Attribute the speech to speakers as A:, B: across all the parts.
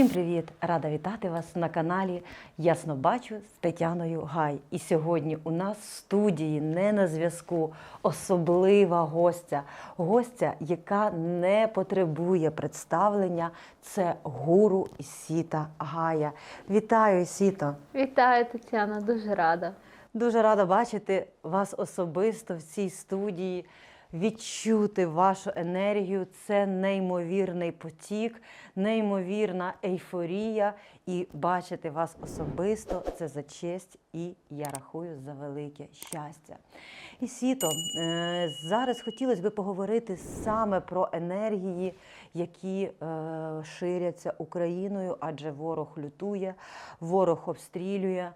A: Всім привіт! Рада вітати вас на каналі Ясно бачу з Тетяною Гай. І сьогодні у нас в студії не на зв'язку особлива гостя. Гостя, яка не потребує представлення. Це гуру Ісіта Гая. Вітаю, Ісіто!
B: Вітаю, Тетяна, дуже рада.
A: Дуже рада бачити вас особисто в цій студії. Відчути вашу енергію це неймовірний потік, неймовірна ейфорія. І бачити вас особисто це за честь і я рахую за велике щастя. І Сіто, е, зараз хотілося б поговорити саме про енергії, які е, ширяться Україною, адже ворог лютує, ворог обстрілює.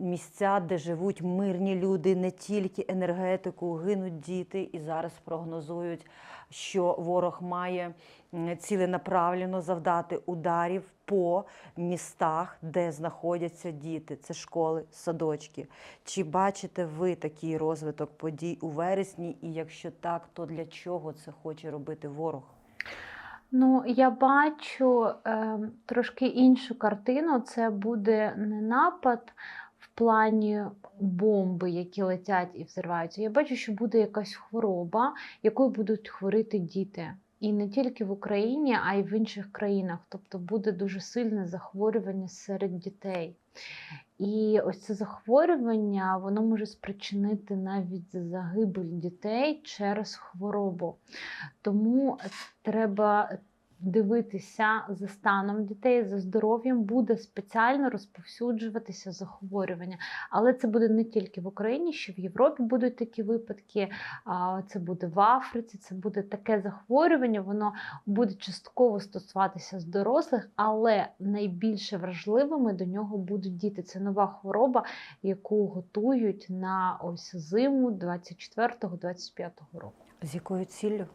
A: Місця, де живуть мирні люди, не тільки енергетику, гинуть діти, і зараз прогнозують, що ворог має м, ціленаправленно завдати ударів по містах, де знаходяться діти. Це школи, садочки. Чи бачите ви такий розвиток подій у вересні? І якщо так, то для чого це хоче робити ворог?
B: Ну, я бачу е, трошки іншу картину. Це буде не напад в плані бомби, які летять і взриваються. Я бачу, що буде якась хвороба, якою будуть хворіти діти. І не тільки в Україні, а й в інших країнах. Тобто буде дуже сильне захворювання серед дітей. І ось це захворювання воно може спричинити навіть загибель дітей через хворобу. Тому треба дивитися за станом дітей, за здоров'ям, буде спеціально розповсюджуватися захворювання. Але це буде не тільки в Україні, що в Європі будуть такі випадки. Це буде в Африці, це буде таке захворювання, воно буде частково стосуватися з дорослих, але найбільше вражливими до нього будуть діти. Це нова хвороба, яку готують на ось зиму 24-25 року.
A: З якою ціллю?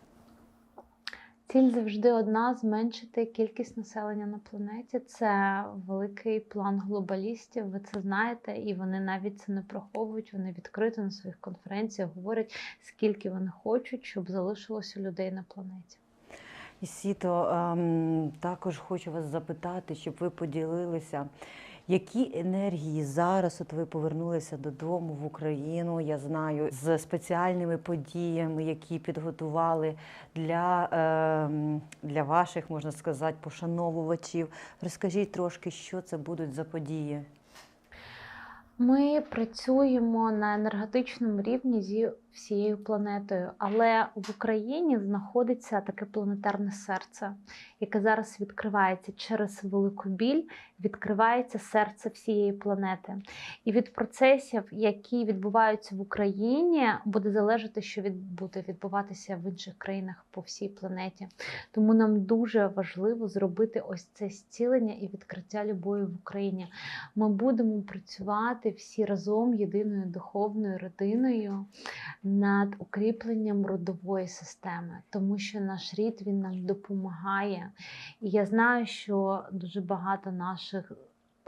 B: Ціль завжди одна зменшити кількість населення на планеті. Це великий план глобалістів. Ви це знаєте, і вони навіть це не приховують. Вони відкрито на своїх конференціях говорять, скільки вони хочуть, щоб залишилося людей на планеті.
A: Ісіто, ем, також хочу вас запитати, щоб ви поділилися, які енергії зараз от ви повернулися додому в Україну, я знаю, з спеціальними подіями, які підготували для, ем, для ваших, можна сказати, пошановувачів. Розкажіть трошки, що це будуть за події.
B: Ми працюємо на енергетичному рівні зі всією планетою, але в Україні знаходиться таке планетарне серце, яке зараз відкривається через велику біль, відкривається серце всієї планети. І від процесів, які відбуваються в Україні, буде залежати, що від- буде відбуватися в інших країнах по всій планеті. Тому нам дуже важливо зробити ось це зцілення і відкриття любові в Україні. Ми будемо працювати всі разом єдиною духовною родиною над укріпленням родової системи, тому що наш рід він нам допомагає. І я знаю, що дуже багато наших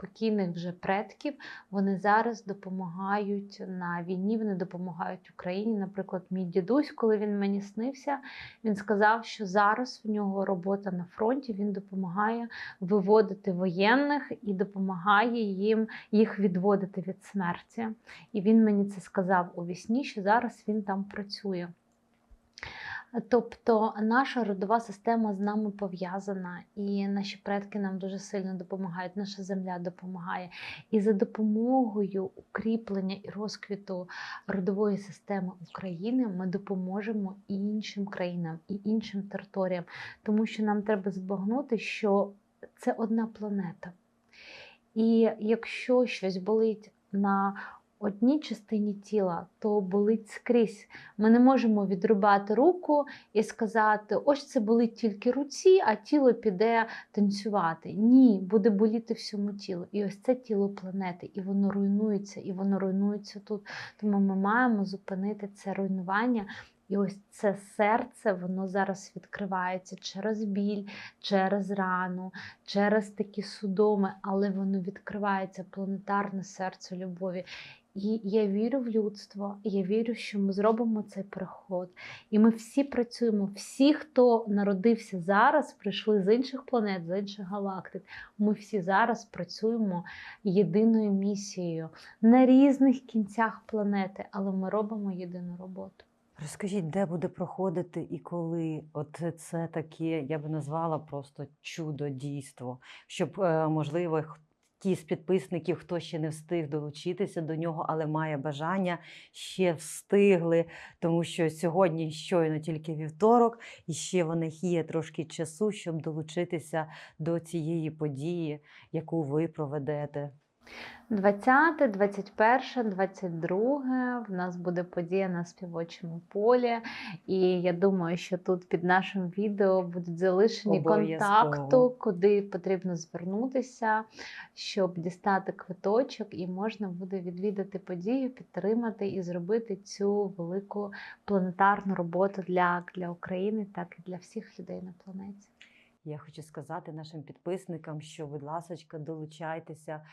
B: покійних вже предків вони зараз допомагають на війні, вони допомагають Україні. Наприклад, мій дідусь, коли він мені снився, він сказав, що зараз в нього робота на фронті, він допомагає виводити воєнних і допомагає їм їх відводити від смерті. І він мені це сказав у вісні, що зараз він там працює. Тобто наша родова система з нами пов'язана, і наші предки нам дуже сильно допомагають, наша земля допомагає. І за допомогою укріплення і розквіту родової системи України ми допоможемо і іншим країнам, і іншим територіям, тому що нам треба збагнути, що це одна планета. І якщо щось болить на одній частині тіла, то болить скрізь. Ми не можемо відрубати руку і сказати, ось це болить тільки руці, а тіло піде танцювати. Ні, буде боліти всьому тілу. І ось це тіло планети, і воно руйнується, і воно руйнується тут. Тому ми маємо зупинити це руйнування І ось це серце, воно зараз відкривається через біль, через рану, через такі судоми, але воно відкривається планетарне серце любові. І я вірю в людство, я вірю, що ми зробимо цей переход. І ми всі працюємо. Всі, хто народився зараз, прийшли з інших планет, з інших галактик. Ми всі зараз працюємо єдиною місією на різних кінцях планети, але ми робимо єдину роботу.
A: Розкажіть, де буде проходити і коли? От це таке, я би назвала просто чудо дійство, щоб, е, можливо, ті з підписників, хто ще не встиг долучитися до нього, але має бажання, ще встигли, тому що сьогодні щойно тільки вівторок, і ще в них є трошки часу, щоб долучитися до цієї події, яку ви проведете.
B: 20, 21, 22 в нас буде подія на співочому полі. І я думаю, що тут під нашим відео будуть залишені контакту, куди потрібно звернутися, щоб дістати квиточок, і можна буде відвідати подію, підтримати і зробити цю велику планетарну роботу для, для України, так і для всіх людей на планеті.
A: Я хочу сказати нашим підписникам, що, будь ласка, долучайтеся.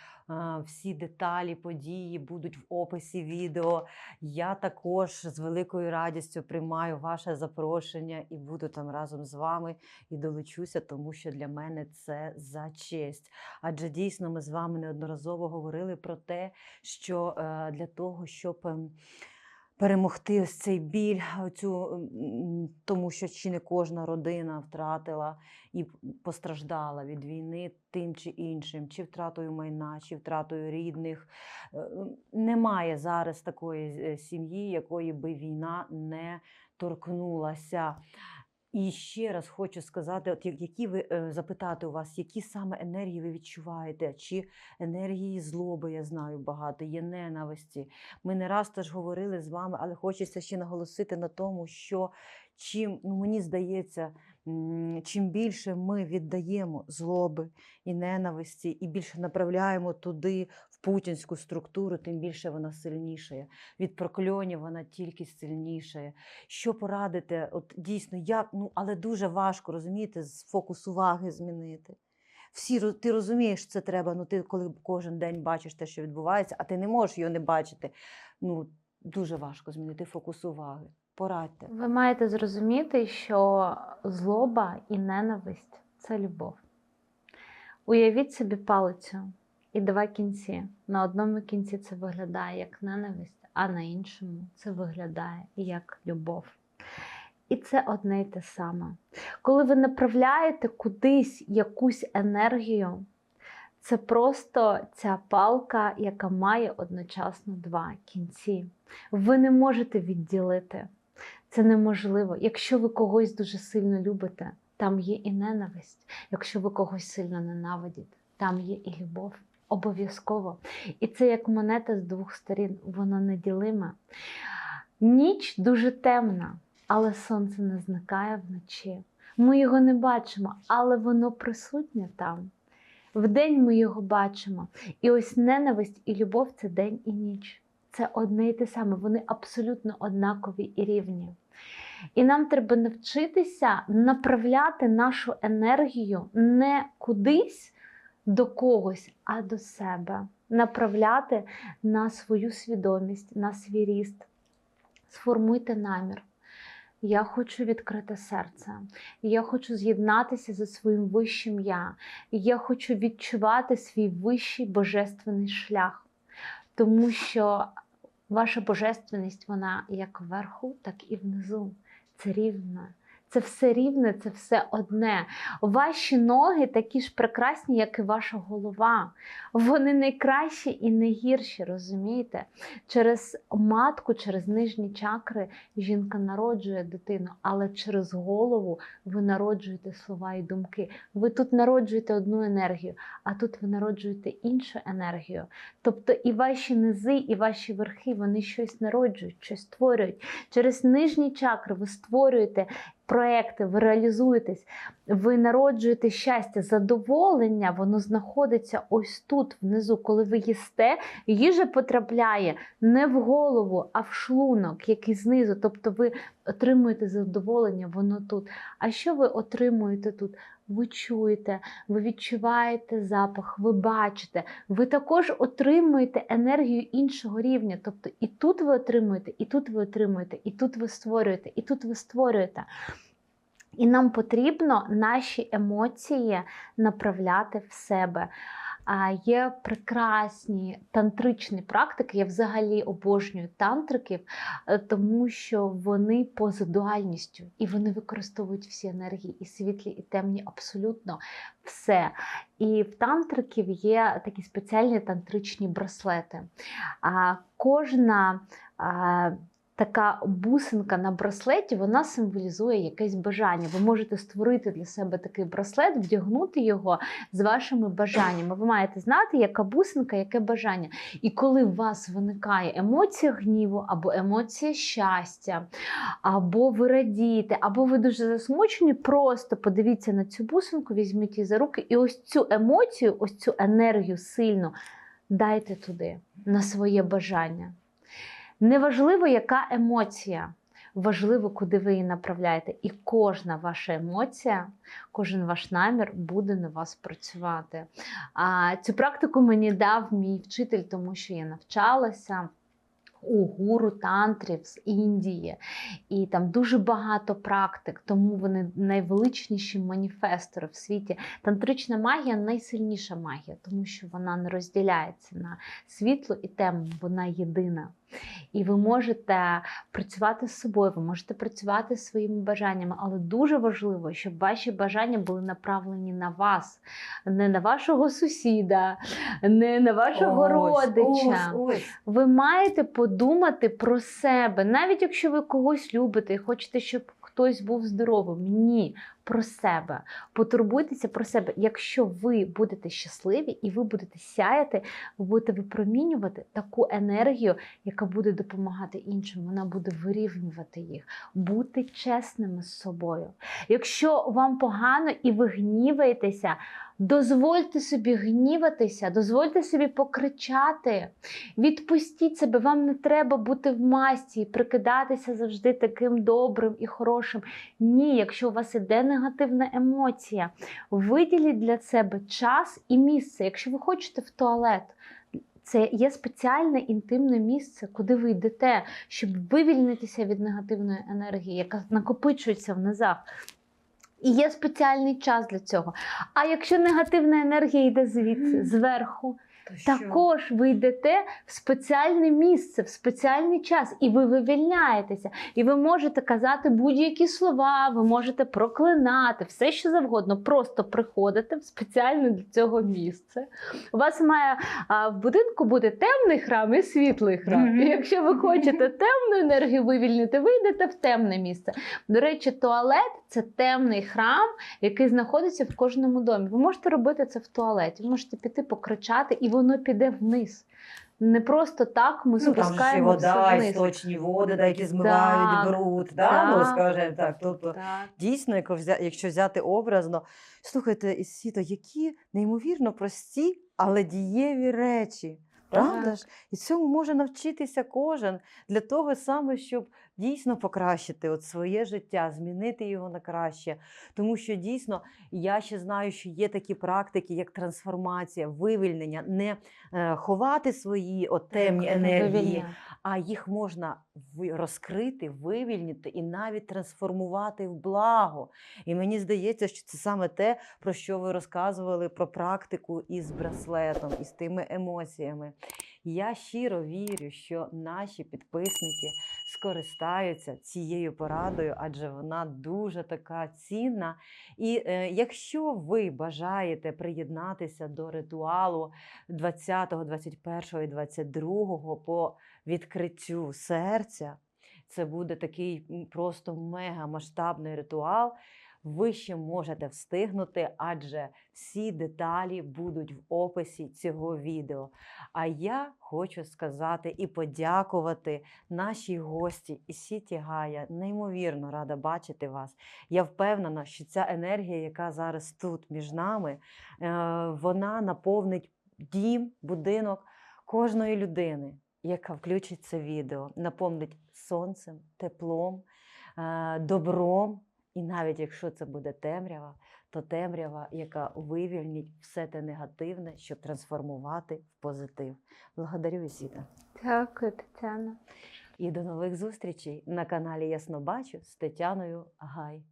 A: Всі деталі події будуть в описі відео. Я також з великою радістю приймаю ваше запрошення і буду там разом з вами і долучуся, тому що для мене це за честь. Адже дійсно ми з вами неодноразово говорили про те, що е, для того, щоб. Ем, Перемогти ось цей біль, оцю, тому що чи не кожна родина втратила і постраждала від війни тим чи іншим, чи втратою майна, чи втратою рідних. Е, Немає зараз такої е, сім'ї, якої би війна не торкнулася. І ще раз хочу сказати, от які ви е, запитати у вас, які саме енергії ви відчуваєте? Чи енергії злоби, я знаю багато, є ненависті. Ми не раз теж говорили з вами, але хочеться ще наголосити на тому, що чим ну мені здається, чим більше ми віддаємо злоби і ненависті, і більше направляємо туди путінську структуру, тим більше вона сильнішає. Від прокльонів вона тільки сильнішає. Що порадите? От дійсно, як ну але дуже важко розумієте, з фокус уваги змінити. Всі ти розумієш, це треба. Ну ти коли кожен день бачиш те, що відбувається, а ти не можеш його не бачити. Ну дуже важко змінити фокус уваги. Порадьте.
B: Ви маєте зрозуміти, що злоба і ненависть це любов. Уявіть собі палицю і два кінці. На одному кінці це виглядає як ненависть, а на іншому це виглядає як любов. І це одне й те саме. Коли ви направляєте кудись якусь енергію, це просто ця палка, яка має одночасно два кінці. Ви не можете відділити. Це неможливо. Якщо ви когось дуже сильно любите, там є і ненависть. Якщо ви когось сильно ненавидите, там є і любов. Обов'язково. І це як монета з двох сторін, воно неділиме. Ніч дуже темна, але сонце не зникає вночі. Ми його не бачимо, але воно присутнє там. Вдень ми його бачимо. І ось ненависть і любов це день і ніч. Це одне і те саме, вони абсолютно однакові і рівні. І нам треба навчитися направляти нашу енергію не кудись до когось, а до себе. Направляти на свою свідомість, на свій ріст. Сформуйте намір. Я хочу відкрити серце. Я хочу з'єднатися зі своїм вищим я. Я хочу відчувати свій вищий божественний шлях. Тому що ваша божественність, вона як вверху, так і внизу. Це рівне. Це все рівне, це все одне. Ваші ноги такі ж прекрасні, як і ваша голова. Вони найкращі і найгірші, розумієте? Через матку, через нижні чакри жінка народжує дитину, але через голову ви народжуєте слова і думки. Ви тут народжуєте одну енергію, а тут ви народжуєте іншу енергію. Тобто і ваші низи, і ваші верхи вони щось народжують, щось створюють. Через нижні чакри ви створюєте проекти, ви реалізуєтесь, ви народжуєте щастя, задоволення, воно знаходиться ось тут, внизу. Коли ви їсте, їжа потрапляє не в голову, а в шлунок, який знизу. Тобто ви отримуєте задоволення, воно тут. А що ви отримуєте тут? Ви чуєте, ви відчуваєте запах, ви бачите, ви також отримуєте енергію іншого рівня. Тобто і тут ви отримуєте, і тут ви отримуєте, і тут ви створюєте, і тут ви створюєте. І нам потрібно наші емоції направляти в себе. Є прекрасні тантричні практики. Я взагалі обожнюю тантриків, е, тому що вони поза дуальністю і вони використовують всі енергії, і світлі, і темні, абсолютно все. І в тантриків є такі спеціальні тантричні браслети. Кожна така бусинка на браслеті вона символізує якесь бажання. Ви можете створити для себе такий браслет, вдягнути його з вашими бажаннями. Ви маєте знати, яка бусинка, яке бажання. І коли у вас виникає емоція гніву або емоція щастя, або ви радієте, або ви дуже засмучені, просто подивіться на цю бусинку, візьміть її за руки, і ось цю емоцію, ось цю енергію сильну дайте туди, на своє бажання. Неважливо, яка емоція, важливо, куди ви її направляєте. І кожна ваша емоція, кожен ваш намір буде на вас працювати. А цю практику мені дав мій вчитель, тому що я навчалася. У гуру тантрів з Індії, і там дуже багато практик, тому вони найвеличніші маніфестори в світі. Тантрична магія найсильніша магія, тому що вона не розділяється на світло і темну, вона єдина. І ви можете працювати з собою, ви можете працювати зі своїми бажаннями, але дуже важливо, щоб ваші бажання були направлені на вас, не на вашого сусіда, не на вашого
A: Ось,
B: родича.
A: Ось, ось.
B: Ви маєте подумати про себе, навіть якщо ви когось любите і хочете, щоб хтось був здоровим. Ні, про себе. Потурбуйтеся про себе. Якщо ви будете щасливі і ви будете сяяти, ви будете випромінювати таку енергію, яка буде допомагати іншим. Вона буде вирівнювати їх. Бути чесними з собою. Якщо вам погано і ви гніваєтеся, дозвольте собі гніватися, дозвольте собі покричати. Відпустіть себе, вам не треба бути в масті і прикидатися завжди таким добрим і хорошим. Ні, якщо у вас іде негативна емоція, виділіть для себе час і місце. Якщо ви хочете в туалет, це є спеціальне інтимне місце, куди ви йдете, щоб вивільнитися від негативної енергії, яка накопичується в низах. І є спеціальний час для цього. А якщо негативна енергія йде звідси, зверху, Також ви йдете в спеціальне місце, в спеціальний час, і ви вивільняєтеся. І ви можете казати будь-які слова, ви можете проклинати, все що завгодно. Просто приходите в спеціальне для цього місце. У вас має а, в будинку бути темний храм і світлий храм.
A: Мгм.
B: І якщо ви хочете темну енергію вивільнити, ви йдете в темне місце. До речі, туалет це темний храм, який знаходиться в кожному домі. Ви можете робити це в туалеті, ви можете піти покричати, і воно піде вниз. Не просто так ми
A: Ну, там ще вода,
B: все
A: і
B: вниз.
A: сточні води, да, які змивають
B: Так,
A: бруд. Да? Ну, скажімо так. Тобто,
B: Так.
A: дійсно, якщо якщо взяти образно, слухайте, Ісіто, які неймовірно прості, але дієві речі. Правда
B: Так.
A: ж? І цьому може навчитися кожен для того саме, щоб дійсно покращити от своє життя, змінити його на краще. Тому що дійсно я ще знаю, що є такі практики, як трансформація, вивільнення, не е, ховати свої от темні енергії, а їх можна розкрити, вивільнити і навіть трансформувати в благо. І мені здається, що це саме те, про що ви розказували про практику із браслетом, із тими емоціями. Я щиро вірю, що наші підписники скористаються цією порадою, адже вона дуже така цінна. І е, якщо ви бажаєте приєднатися до ритуалу 20, 21 і 22 по відкриттю серця, це буде такий просто мега масштабний ритуал. Ви ще можете встигнути, адже всі деталі будуть в описі цього відео. А я хочу сказати і подякувати нашій гості Сіті Гая. Неймовірно рада бачити вас. Я впевнена, що ця енергія, яка зараз тут між нами, е, вона наповнить дім, будинок кожної людини, яка включить це відео, наповнить сонцем, теплом, е, добром. І навіть якщо це буде темрява, то темрява, яка вивільнить все те негативне, щоб трансформувати в позитив. Благодарю, Ісіта.
B: Дякую, Тетяна.
A: І до нових зустрічей на каналі Ясно Бачу з Тетяною Гай.